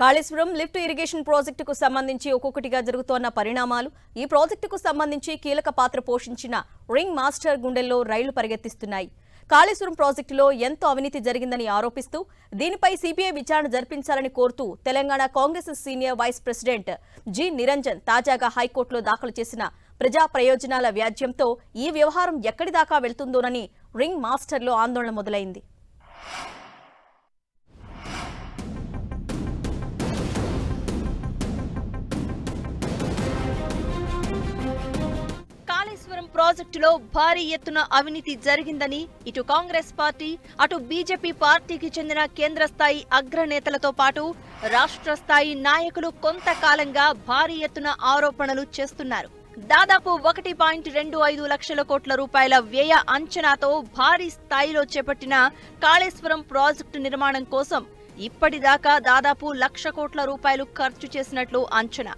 Kaleshwaram lift irrigation ప్రాజెక్టుకు సంబంధించి ఒక్కొక్కటిగా జరుగుతోన్న పరిణామాలు ఈ ప్రాజెక్టుకు సంబంధించి కీలక పాత్ర పోషించిన రింగ్ మాస్టర్ గుండెల్లో రైళ్ళు పరిగెత్తిస్తున్నాయి. కాళేశ్వరం ప్రాజెక్టులో ఎంతో అవినీతి జరిగిందని ఆరోపిస్తూ దీనిపై సిబిఐ విచారణ జరిపించాలని కోరుతూ Telangana Congress senior vice president G Niranjan తాజాగా హైకోర్టులో దాఖలు చేసిన ప్రజా ప్రయోజనాల వ్యాజ్యంతో ఈ వ్యవహారం ఎక్కడి దాకా వెళ్తుందోనని రింగ్ మాస్టర్లో ఆందోళన మొదలైంది. ప్రాజెక్టులో భారీ ఎత్తున అవినీతి జరిగిందని ఇటు కాంగ్రెస్ పార్టీ అటు బీజేపీ పార్టీకి చెందిన కేంద్ర స్థాయి అగ్రనేతలతో పాటు రాష్ట్ర స్థాయి నాయకులు కొంతకాలంగా భారీ ఎత్తున ఆరోపణలు చేస్తున్నారు. దాదాపు ఒకటి పాయింట్ రెండు ఐదు లక్షల కోట్ల రూపాయల వ్యయ అంచనాతో భారీ స్థాయిలో చేపట్టిన కాళేశ్వరం ప్రాజెక్టు నిర్మాణం కోసం ఇప్పటిదాకా దాదాపు లక్ష కోట్ల రూపాయలు ఖర్చు చేసినట్లు అంచనా.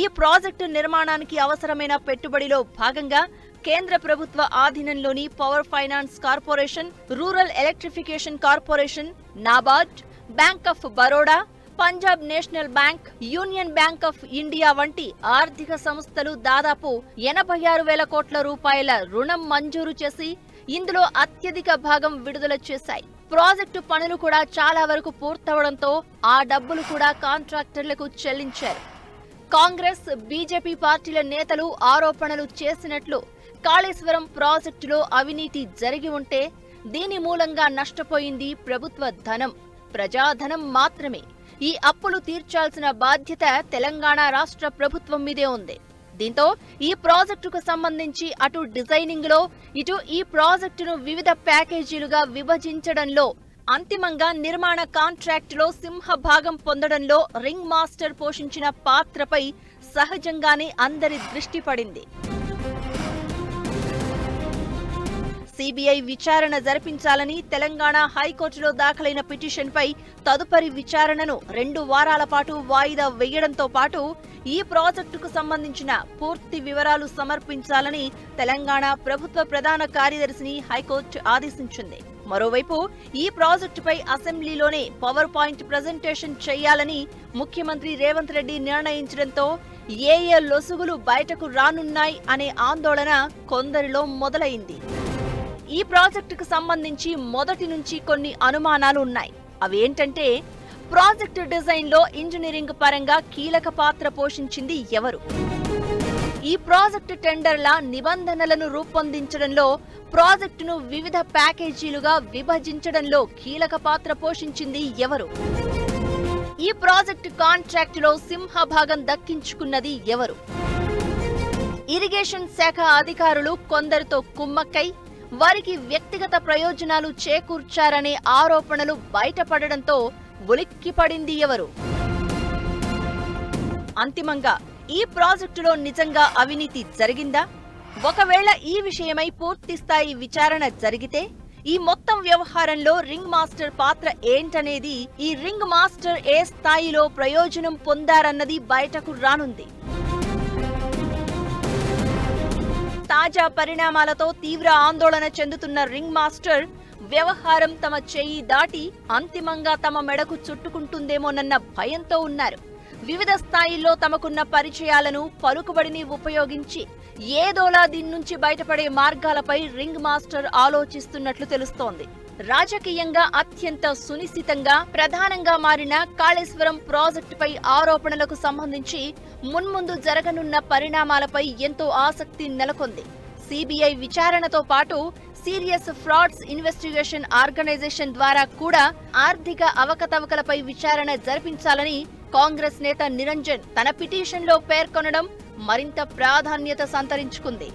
ఈ ప్రాజెక్టు నిర్మాణానికి అవసరమైన పెట్టుబడిలో భాగంగా కేంద్ర ప్రభుత్వ ఆధీనంలోని power finance corporation rural electrification corporation NABARD bank of Baroda Punjab national bank union bank of India వంటి ఆర్థిక సంస్థలు దాదాపు ఎనభై ఆరు వేల కోట్ల రూపాయల రుణం మంజూరు చేసి ఇందులో అత్యధిక భాగం విడుదల చేశాయి. ప్రాజెక్టు పనులు కూడా చాలా వరకు పూర్తవడంతో ఆ డబ్బులు కూడా కాంట్రాక్టర్లకు చెల్లించారు. కాంగ్రెస్ బీజేపీ పార్టీల నేతలు ఆరోపణలు చేసినట్లు కాళేశ్వరం ప్రాజెక్టులో అవినీతి జరిగి ఉంటే దీని మూలంగా నష్టపోయింది ప్రభుత్వ ధనం. ప్రజాధనం మాత్రమే. ఈ అప్పులు తీర్చాల్సిన బాధ్యత తెలంగాణ రాష్ట్ర ప్రభుత్వం మీదే ఉంది. దీంతో ఈ ప్రాజెక్టుకు సంబంధించి అటు డిజైనింగ్లో ఇటు ఈ ప్రాజెక్టును వివిధ ప్యాకేజీలుగా విభజించడంలో అంతిమంగా నిర్మాణ కాంట్రాక్టులో సింహభాగం పొందడంలో రింగ్ మాస్టర్ పోషించిన పాత్రపై సహజంగానే అందరి దృష్టి పడింది. సిబిఐ విచారణ జరిపించాలని తెలంగాణ హైకోర్టులో దాఖలైన పిటిషన్పై తదుపరి విచారణను రెండు వారాల పాటు వాయిదా వేయడంతో పాటు ఈ ప్రాజెక్టుకు సంబంధించిన పూర్తి వివరాలు సమర్పించాలని తెలంగాణ ప్రభుత్వ ప్రధాన కార్యదర్శిని హైకోర్టు ఆదేశించింది. మరోవైపు ఈ ప్రాజెక్టుపై అసెంబ్లీలోనే పవర్ పాయింట్ ప్రజెంటేషన్ చేయాలని ముఖ్యమంత్రి రేవంత్ రెడ్డి నిర్ణయించడంతో ఏ ఏ లొసుగులు బయటకు రానున్నాయి అనే ఆందోళన కొందరిలో మొదలైంది. ఈ ప్రాజెక్టుకు సంబంధించి మొదటి నుంచి కొన్ని అనుమానాలు ఉన్నాయి. అవేంటంటే ప్రాజెక్టు డిజైన్లో ఇంజనీరింగ్ పరంగా కీలక పాత్ర పోషించింది ఎవరు? ఈ ప్రాజెక్టు టెండర్ల నిబంధనలను రూపొందించడంలో ప్రాజెక్టును వివిధ ప్యాకేజీలుగా విభజించడంలో కీలక పాత్ర పోషించింది ఎవరు? ఈ ప్రాజెక్టు కాంట్రాక్టులో సింహభాగం దక్కించుకున్నది ఎవరు? ఇరిగేషన్ శాఖ అధికారులు కొందరితో కుమ్మక్కై వారికి వ్యక్తిగత ప్రయోజనాలు చేకూర్చారనే ఆరోపణలు బయటపడడంతో ఉలిక్కిపడింది ఎవరు? అంతిమంగా ఈ ప్రాజెక్టులో నిజంగా అవినీతి జరిగిందా? ఒకవేళ ఈ విషయమై పూర్తి స్థాయి విచారణ జరిగితే ఈ మొత్తం వ్యవహారంలో రింగ్ మాస్టర్ పాత్ర ఏంటనేది ఈ రింగ్ మాస్టర్ ఏ స్థాయిలో ప్రయోజనం పొందారన్నది బయటకు రానుంది. తాజా పరిణామాలతో తీవ్ర ఆందోళన చెందుతున్న రింగ్ మాస్టర్ వ్యవహారం తమ చేయి దాటి అంతిమంగా తమ మెడకు చుట్టుకుంటుందేమోనన్న భయంతో ఉన్నారు. వివిధ స్థాయిల్లో తమకున్న పరిచయాలను పలుకుబడిని ఉపయోగించి ఏదోలా దీని నుంచి బయటపడే మార్గాలపై రింగ్ మాస్టర్ ఆలోచిస్తున్నట్లు తెలుస్తోంది. రాజకీయంగా అత్యంత సునిశ్చితంగా ప్రధానంగా మారిన కాళేశ్వరం ప్రాజెక్టుపై ఆరోపణలకు సంబంధించి మున్ముందు జరగనున్న పరిణామాలపై ఎంతో ఆసక్తి నెలకొంది. సిబిఐ విచారణతో పాటు సీరియస్ ఫ్రాడ్స్ ఇన్వెస్టిగేషన్ ఆర్గనైజేషన్ ద్వారా కూడా ఆర్థిక అవకతవకలపై విచారణ జరిపించాలని కాంగ్రెస్ నేత నిరంజన్ తన పిటిషన్లో పేర్కొనడం మరింత ప్రాధాన్యత సంతరించుకుంది.